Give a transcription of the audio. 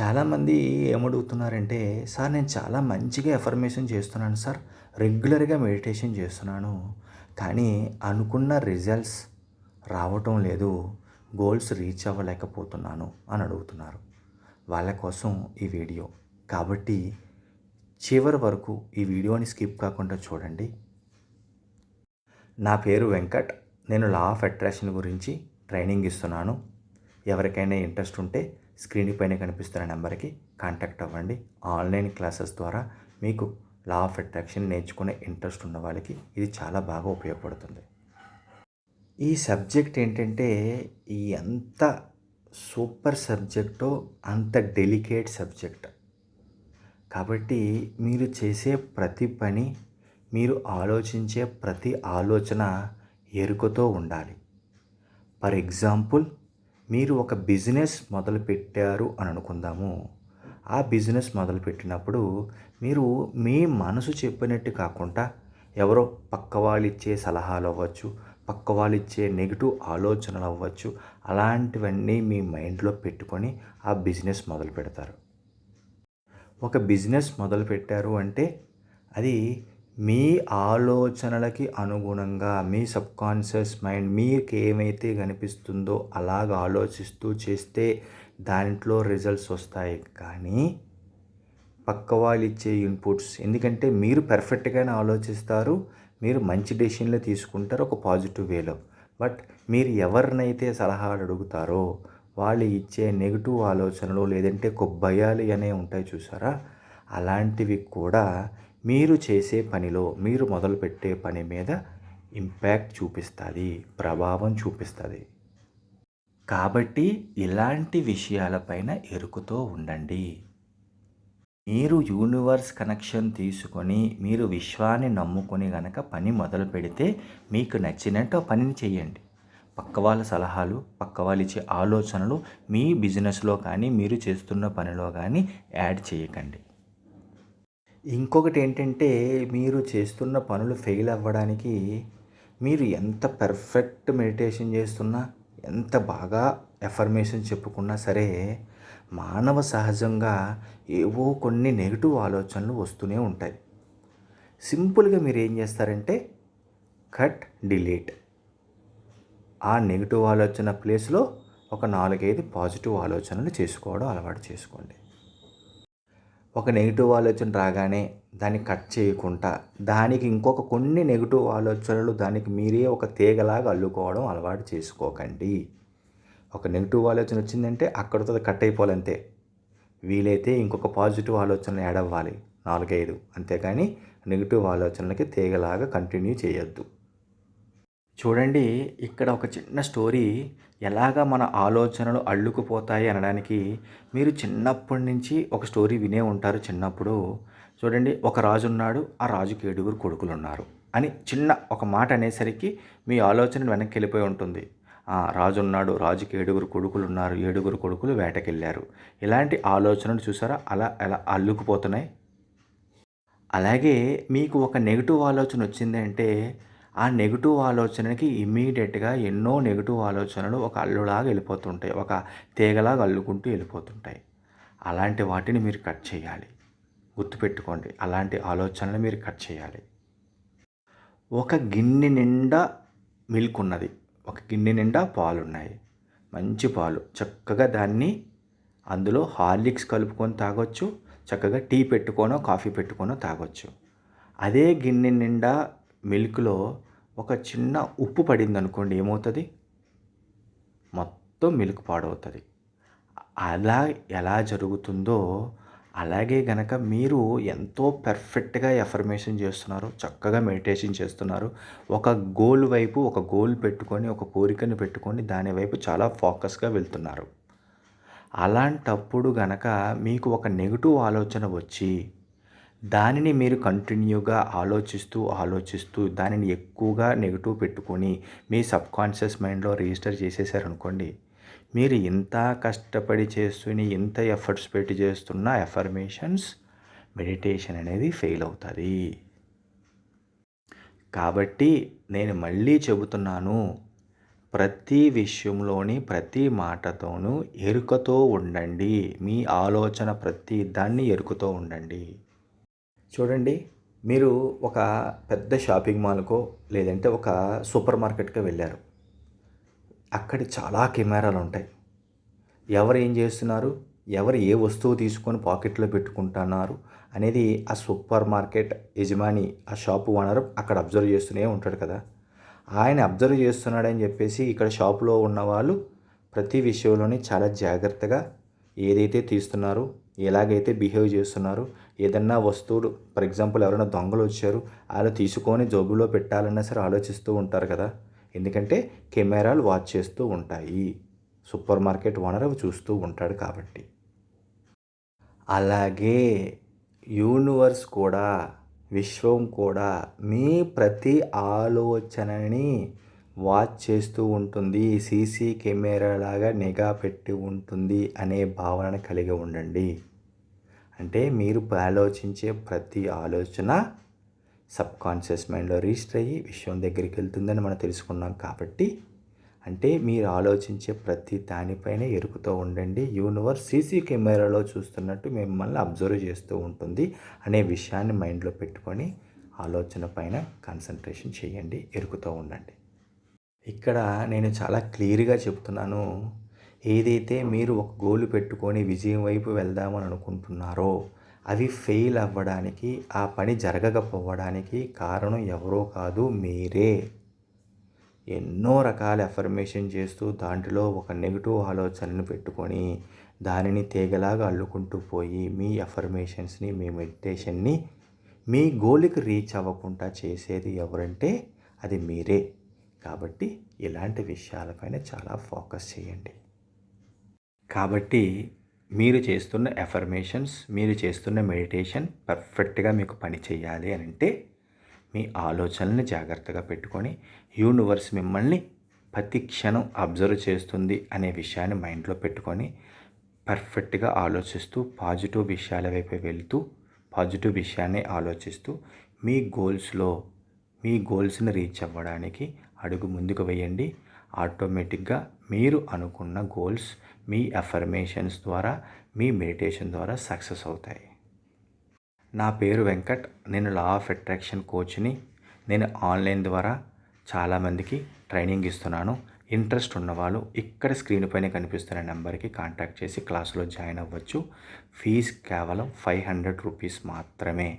చాలామంది ఏమడుగుతున్నారంటే సార్ నేను చాలా మంచిగా ఎఫర్మేషన్ చేస్తున్నాను సార్. రెగ్యులర్గా మెడిటేషన్ చేస్తున్నాను. కానీ అనుకున్న రిజల్ట్స్ రావటం లేదు. గోల్స్ రీచ్ అవ్వలేకపోతున్నాను అని అడుగుతున్నారు. వాళ్ళ కోసం ఈ వీడియో. కాబట్టి చివరి వరకు ఈ వీడియోని స్కిప్ కాకుండా చూడండి. నా పేరు వెంకట్. నేను లా ఆఫ్ అట్రాక్షన్ గురించి ట్రైనింగ్ ఇస్తున్నాను. ఎవరికైనా ఇంట్రెస్ట్ ఉంటే స్క్రీన్ పైన కనిపిస్తున్న నెంబర్కి కాంటాక్ట్ అవ్వండి. ఆన్లైన్ క్లాసెస్ ద్వారా మీకు లా ఆఫ్ అట్రాక్షన్ నేర్చుకునే ఇంట్రెస్ట్ ఉన్న వాళ్ళకి ఇది చాలా బాగా ఉపయోగపడుతుంది. ఈ సబ్జెక్ట్ ఏంటంటే ఈ ఎంత సూపర్ సబ్జెక్టో అంత డెలికేట్ సబ్జెక్ట్. కాబట్టి మీరు చేసే ప్రతి పని మీరు ఆలోచించే ప్రతి ఆలోచన ఎరుకతో ఉండాలి. ఫర్ ఎగ్జాంపుల్ మీరు ఒక బిజినెస్ మొదలుపెట్టారు అని అనుకుందాము. ఆ బిజినెస్ మొదలుపెట్టినప్పుడు మీరు మీ మనసు చెప్పినట్టు కాకుండా ఎవరో పక్క వాళ్ళు ఇచ్చే సలహాలు అవ్వచ్చు పక్క వాళ్ళు ఇచ్చే నెగిటివ్ ఆలోచనలు అవ్వచ్చు అలాంటివన్నీ మీ మైండ్లో పెట్టుకొని ఆ బిజినెస్ మొదలు పెడతారు ఒక బిజినెస్ మొదలు పెట్టారు అంటే అది మీ ఆలోచనలకి అనుగుణంగా మీ సబ్కాన్షియస్ మైండ్ మీకు ఏమైతే కనిపిస్తుందో అలాగ ఆలోచిస్తూ చేస్తే దాంట్లో రిజల్ట్స్ వస్తాయి. కానీ పక్క వాళ్ళు ఇచ్చే ఇన్పుట్స్ ఎందుకంటే మీరు పర్ఫెక్ట్గానే ఆలోచిస్తారు మీరు మంచి డెసిషన్లు తీసుకుంటారు ఒక పాజిటివ్ వేలో. బట్ మీరు ఎవరినైతే సలహాలు అడుగుతారో వాళ్ళు ఇచ్చే నెగిటివ్ ఆలోచనలు లేదంటే ఒక భయాలు ఉంటాయి చూసారా? అలాంటివి కూడా మీరు చేసే పనిలో మీరు మొదలుపెట్టే పని మీద ఇంపాక్ట్ చూపిస్తుంది ప్రభావం చూపిస్తుంది. కాబట్టి ఇలాంటి విషయాలపైన ఎరుకుతో ఉండండి. మీరు యూనివర్స్ కనెక్షన్ తీసుకొని మీరు విశ్వాన్ని నమ్ముకొని గనక పని మొదలు పెడితే మీకు నచ్చినట్టు పనిని చేయండి. పక్క వాళ్ళ సలహాలు పక్క వాళ్ళు ఇచ్చే ఆలోచనలు మీ బిజినెస్లో కానీ మీరు చేస్తున్న పనిలో కానీ యాడ్ చేయకండి. ఇంకొకటి ఏంటంటే మీరు చేస్తున్న పనులు ఫెయిల్ అవ్వడానికి మీరు ఎంత పర్ఫెక్ట్ మెడిటేషన్ చేస్తున్నా ఎంత బాగా ఎఫర్మేషన్ చెప్పుకున్నా సరే మానవ సహజంగా ఏవో కొన్ని నెగిటివ్ ఆలోచనలు వస్తూనే ఉంటాయి. సింపుల్గా మీరు ఏం చేస్తారంటే కట్ డిలీట్. ఆ నెగిటివ్ ఆలోచన ప్లేస్లో ఒక నాలుగైదు పాజిటివ్ ఆలోచనలు చేసుకోవడం అలవాటు చేసుకోండి. ఒక నెగిటివ్ ఆలోచన రాగానే దాన్ని కట్ చేయకుండా దానికి ఇంకొక కొన్ని నెగిటివ్ ఆలోచనలు దానికి మీరే ఒక తీగలాగా అల్లుకోవడం అలవాటు చేసుకోకండి. ఒక నెగిటివ్ ఆలోచన వచ్చిందంటే అక్కడితో కట్ అయిపోవాలంతే. వీలైతే ఇంకొక పాజిటివ్ ఆలోచనలు యాడ్ అవ్వాలి. నాలుగైదు. అంతేగాని నెగిటివ్ ఆలోచనలకి తీగలాగా కంటిన్యూ చేయొద్దు. చూడండి ఇక్కడ ఒక చిన్న స్టోరీ ఎలాగ మన ఆలోచనలు అల్లుకుపోతాయి అనడానికి మీరు చిన్నప్పటి నుంచి ఒక స్టోరీ వినే ఉంటారు చిన్నప్పుడు. చూడండి ఒక రాజు ఉన్నాడు ఆ రాజుకి ఏడుగురు కొడుకులు ఉన్నారు అని చిన్న ఒక మాట అనేసరికి మీ ఆలోచన వెనక్కి వెళ్ళిపోయి ఉంటుంది. ఆ, రాజు ఉన్నాడు రాజుకి ఏడుగురు కొడుకులు ఉన్నారు ఏడుగురు కొడుకులు వేటకెళ్ళారు. ఇలాంటి ఆలోచనలు చూసారా? అలా అలా అల్లుకుపోతున్నాయి. అలాగే మీకు ఒక నెగిటివ్ ఆలోచన వచ్చింది అంటే ఆ నెగిటివ్ ఆలోచనకి ఇమీడియట్గా ఎన్నో నెగిటివ్ ఆలోచనలు ఒక అల్లులాగా వెళ్ళిపోతుంటాయి. ఒక తీగలాగా అల్లుకుంటూ వెళ్ళిపోతుంటాయి. అలాంటి వాటిని మీరు కట్ చేయాలి. గుర్తుపెట్టుకోండి అలాంటి ఆలోచనలు మీరు కట్ చేయాలి. ఒక గిన్నె నిండా మిల్క్ ఉన్నది. ఒక గిన్నె నిండా పాలు ఉన్నాయి మంచి పాలు. చక్కగా దాన్ని అందులో హార్లిక్స్ కలుపుకొని తాగొచ్చు. చక్కగా టీ పెట్టుకోనో కాఫీ పెట్టుకోనో తాగొచ్చు. అదే గిన్నె నిండా మిల్క్లో ఒక చిన్న ఉప్పు పడింది అనుకోండి ఏమవుతుంది? మొత్తం మిల్క్ పాడవుతుంది. అలా ఎలా జరుగుతుందో అలాగే గనక మీరు ఎంతో పర్ఫెక్ట్గా ఎఫర్మేషన్ చేస్తున్నారు చక్కగా మెడిటేషన్ చేస్తున్నారు. ఒక గోల్ వైపు ఒక గోల్ పెట్టుకొని ఒక కోరికను పెట్టుకొని దాని వైపు చాలా ఫోకస్గా వెళ్తున్నారు. అలాంటప్పుడు గనక మీకు ఒక నెగిటివ్ ఆలోచన వచ్చి దానిని మీరు కంటిన్యూగా ఆలోచిస్తూ ఆలోచిస్తూ దానిని ఎక్కువగా నెగిటివ్ పెట్టుకొని మీ సబ్కాన్షియస్ మైండ్లో రిజిస్టర్ చేసేసారనుకోండి మీరు ఇంత కష్టపడి చేస్తుని ఇంత ఎఫర్ట్స్ పెట్టి చేస్తున్న ఎఫర్మేషన్స్ మెడిటేషన్ అనేది ఫెయిల్ అవుతుంది. కాబట్టి నేను మళ్ళీ చెబుతున్నాను ప్రతి విషయంలోని ప్రతి మాటతోనూ ఎరుకతో ఉండండి. మీ ఆలోచన ప్రతి దాన్ని ఎరుకతో ఉండండి. చూడండి మీరు ఒక పెద్ద షాపింగ్ మాల్కో లేదంటే ఒక సూపర్ మార్కెట్కో వెళ్ళారు. అక్కడ చాలా కెమెరాలు ఉంటాయి. ఎవరు ఏం చేస్తున్నారు? ఎవరు ఏ వస్తువు తీసుకొని పాకెట్లో పెట్టుకుంటున్నారు అనేది ఆ సూపర్ మార్కెట్ యజమాని ఆ షాపు ఓనర్ అక్కడ అబ్జర్వ్ చేస్తూనే ఉంటాడు కదా. ఆయన అబ్జర్వ్ చేస్తున్నాడని చెప్పేసి ఇక్కడ షాపులో ఉన్న వాళ్ళు ప్రతి విషయంలోని చాలా జాగ్రత్తగా ఏదైతే తీస్తున్నారో ఎలాగైతే బిహేవ్ చేస్తున్నారు ఏదన్నా వస్తువులు ఫర్ ఎగ్జాంపుల్ ఎవరైనా దొంగలు వచ్చారు వాళ్ళు తీసుకొని జోబులో పెట్టాలన్నా సరే ఆలోచిస్తూ ఉంటారు కదా. ఎందుకంటే కెమెరాలు వాచ్ చేస్తూ ఉంటాయి. సూపర్ మార్కెట్ ఓనర్ అవి చూస్తూ ఉంటాడు కాబట్టి. అలాగే యూనివర్స్ కూడా విశ్వం కూడా మీ ప్రతి ఆలోచనని వాచ్ చేస్తూ ఉంటుంది. సీసీ కెమెరా లాగా నిఘా పెట్టి ఉంటుంది అనే భావన కలిగి ఉండండి. అంటే మీరు ఆలోచించే ప్రతి ఆలోచన సబ్కాన్షియస్ మైండ్లో రిజిస్టర్ అయ్యి విషయం దగ్గరికి వెళ్తుందని మనం తెలుసుకున్నాం కాబట్టి అంటే మీరు ఆలోచించే ప్రతి దానిపైన ఎరుకుతూ ఉండండి. యూనివర్స్ సీసీ కెమెరాలో చూస్తున్నట్టు మిమ్మల్ని అబ్జర్వ్ చేస్తూ ఉంటుంది అనే విషయాన్ని మైండ్లో పెట్టుకొని ఆలోచన పైన కాన్సన్ట్రేషన్ చేయండి ఎరుకుతూ ఉండండి. ఇక్కడ నేను చాలా క్లియర్గా చెప్తున్నాను. ఏదైతే మీరు ఒక గోల్ పెట్టుకొని విజయం వైపు వెళ్దామని అనుకుంటున్నారో అవి ఫెయిల్ అవ్వడానికి ఆ పని జరగకపోవడానికి కారణం ఎవరో కాదు మీరే. ఎన్నో రకాల ఎఫర్మేషన్ చేస్తూ దాంట్లో ఒక నెగిటివ్ ఆలోచనను పెట్టుకొని దానిని తీగలాగా అల్లుకుంటూ పోయి మీ ఎఫర్మేషన్స్ని మీ మెడిటేషన్ని మీ గోల్కి రీచ్ అవ్వకుండా చేసేది ఎవరంటే అది మీరే. కాబట్టి ఇలాంటి విషయాలపైన చాలా ఫోకస్ చేయండి. కాబట్టి మీరు చేస్తున్న ఎఫర్మేషన్స్ మీరు చేస్తున్న మెడిటేషన్ పర్ఫెక్ట్గా మీకు పని చేయాలి అని అంటే మీ ఆలోచనల్ని జాగ్రత్తగా పెట్టుకొని యూనివర్స్ మిమ్మల్ని ప్రతి క్షణం అబ్జర్వ్ చేస్తుంది అనే విషయాన్ని మైండ్లో పెట్టుకొని పర్ఫెక్ట్గా ఆలోచిస్తూ పాజిటివ్ విషయాల వైపు వెళ్తూ పాజిటివ్ విషయాన్ని ఆలోచిస్తూ మీ గోల్స్లో మీ గోల్స్ని రీచ్ అవ్వడానికి అడుగు ముందుకు వేయండి. ఆటోమేటిక్గా మీరు అనుకున్న గోల్స్ మీ అఫర్మేషన్స్ ద్వారా మీ మెడిటేషన్ ద్వారా సక్సెస్ అవుతాయి. నా పేరు వెంకట్. నేను లా ఆఫ్ అట్రాక్షన్ కోచ్ని. నేను ఆన్లైన్ ద్వారా చాలామందికి ట్రైనింగ్ ఇస్తున్నాను. ఇంట్రెస్ట్ ఉన్నవాళ్ళు ఇక్కడ స్క్రీన్ పైన కనిపిస్తున్న నెంబర్కి కాంటాక్ట్ చేసి క్లాస్లో జాయిన్ అవ్వచ్చు. ఫీజ్ కేవలం ఫైవ్ హండ్రెడ్ రూపీస్ మాత్రమే.